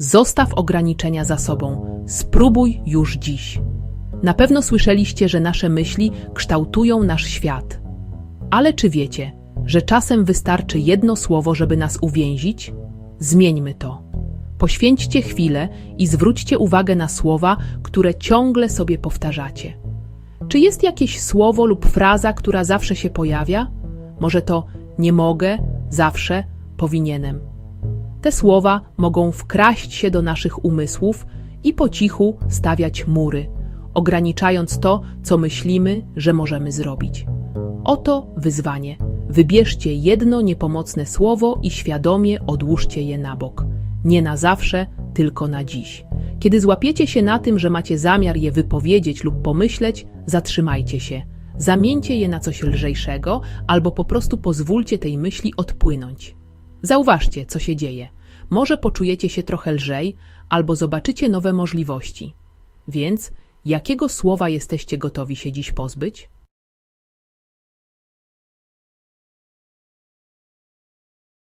Zostaw ograniczenia za sobą. Spróbuj już dziś. Na pewno słyszeliście, że nasze myśli kształtują nasz świat. Ale czy wiecie, że czasem wystarczy jedno słowo, żeby nas uwięzić? Zmieńmy to. Poświęćcie chwilę i zwróćcie uwagę na słowa, które ciągle sobie powtarzacie. Czy jest jakieś słowo lub fraza, która zawsze się pojawia? Może to nie mogę, zawsze, powinienem. Te słowa mogą wkraść się do naszych umysłów i po cichu stawiać mury, ograniczając to, co myślimy, że możemy zrobić. Oto wyzwanie. Wybierzcie jedno niepomocne słowo i świadomie odłóżcie je na bok. Nie na zawsze, tylko na dziś. Kiedy złapiecie się na tym, że macie zamiar je wypowiedzieć lub pomyśleć, zatrzymajcie się. Zamieńcie je na coś lżejszego albo po prostu pozwólcie tej myśli odpłynąć. Zauważcie, co się dzieje. Może poczujecie się trochę lżej, albo zobaczycie nowe możliwości. Więc jakiego słowa jesteście gotowi się dziś pozbyć?